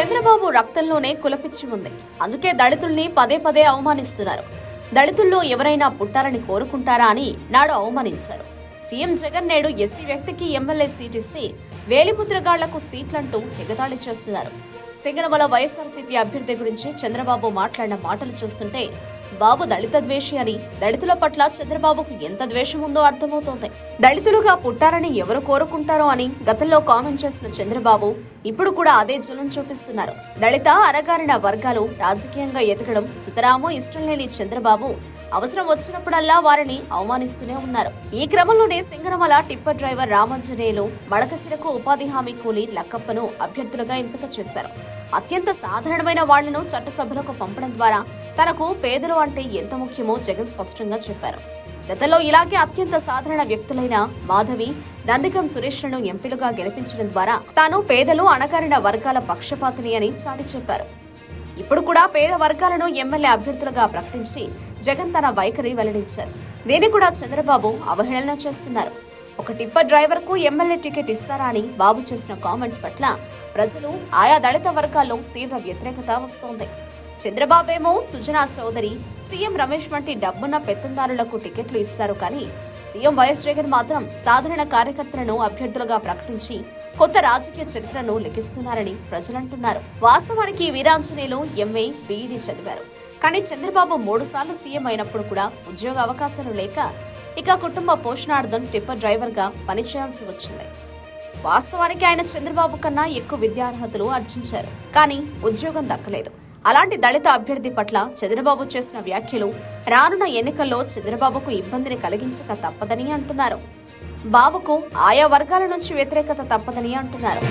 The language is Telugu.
చంద్రబాబు రక్తంలోనే కులపిచ్చి ఉంది. అందుకే దళితుల్ని పదే పదే అవమానిస్తున్నారు. దళితుల్లో ఎవరైనా పుట్టాలని కోరుకుంటారా అని నాడు అవమానించారు. సీఎం జగన్ నేడు ఎస్సీ వ్యక్తికి ఎమ్మెల్యే సీట్ ఇస్తే వేలిముద్రగాళ్ళకు సీట్లంటూ ఎగతాళి చేస్తున్నారు. సింగనమల వైఎస్ఆర్సీపీ అభ్యర్థి గురించి చంద్రబాబు మాట్లాడిన మాటలు చూస్తుంటే బాబు దళిత ద్వేషి అని దళితుల పట్ల చంద్రబాబుకు ఎంత ద్వేషం ఉందో అర్థమవుతోంది. దళితులుగా పుట్టారని ఎవరు కోరుకుంటారో అని గతంలో కామెంట్ చేసిన చంద్రబాబు ఇప్పుడు కూడా అదే జలం చూపిస్తున్నారు. దళిత అరగారిన వర్గాలు రాజకీయంగా ఎదగడం సుతరాము ఇష్టం లేని చంద్రబాబు అవసరం వచ్చినప్పుడల్లా వారిని అవమానిస్తూనే ఉన్నారు. ఈ క్రమంలోనే సింగనమల టిప్పర్ డ్రైవర్ రామంజనేయులు మడకసిరకు ఉపాధి హామీ కూలీ లక్కప్పను అభ్యర్థులుగా ఎంపిక చేశారు. అత్యంత సాధారణమైన వాళ్ళను చట్టసభలకు పంపడం ద్వారా తనకు పేదలు అంటే ఎంత ముఖ్యమో జగన్ స్పష్టంగా చెప్పారు. గతంలో ఇలాగే అత్యంత సాధారణ వ్యక్తులైన మాధవి నందికం సురేష్లను ఎంపీలుగా గెలిపించడం ద్వారా తాను పేదలు అణగారిన వర్గాల పక్షపాతిని అని చాటి చెప్పారు. ఇప్పుడు కూడా పేద వర్గాలను ఎమ్మెల్యే అభ్యర్థులుగా ప్రకటించి జగన్ తన వైఖరి వెల్లడించారు. దీన్ని కూడా చంద్రబాబు అవహేళన చేస్తున్నారు. ఒక టిప్పర్ డ్రైవర్కు ఎమ్మెల్యే టికెట్ ఇస్తారా అని బాబు చేసిన కామెంట్స్ పట్ల ప్రజలు ఆయా దళిత వర్గాల్లో తీవ్ర వ్యతిరేకత వస్తోంది. చంద్రబాబేమో సుజనా చౌదరి సీఎం రమేష్ వంటి డబ్బున్న పెత్తందారులకు టికెట్లు ఇస్తారు కానీ సీఎం వైఎస్ జగన్ మాత్రం సాధారణ కార్యకర్తలను అభ్యర్థులుగా ప్రకటించి కొత్త రాజకీయ చరిత్రను లిఖిస్తున్నారని ప్రజలంటున్నారు. వాస్తవానికి వీరాంజనేయులు ఎంఏ బీఈడీ చదివారు. కానీ చంద్రబాబు మూడు సార్లు సీఎం అయినప్పుడు కూడా ఉద్యోగ అవకాశాలు లేక ఇక కుటుంబ పోషణార్థం టిప్పర్ డ్రైవర్గా పనిచేయాల్సి వచ్చింది. వాస్తవానికి ఆయన చంద్రబాబు కన్నా ఎక్కువ విద్యార్హతలు అర్జించారు. కానీ ఉద్యోగం దక్కలేదు. అలాంటి దళిత అభ్యర్థి పట్ల చంద్రబాబు చేసిన వ్యాఖ్యలు రానున్న ఎన్నికల్లో చంద్రబాబుకు ఇబ్బందిని కలిగించక తప్పదని అంటున్నారు. బాబుకు ఆయా వర్గాల నుంచి వ్యతిరేకత తప్పదని అంటున్నారు.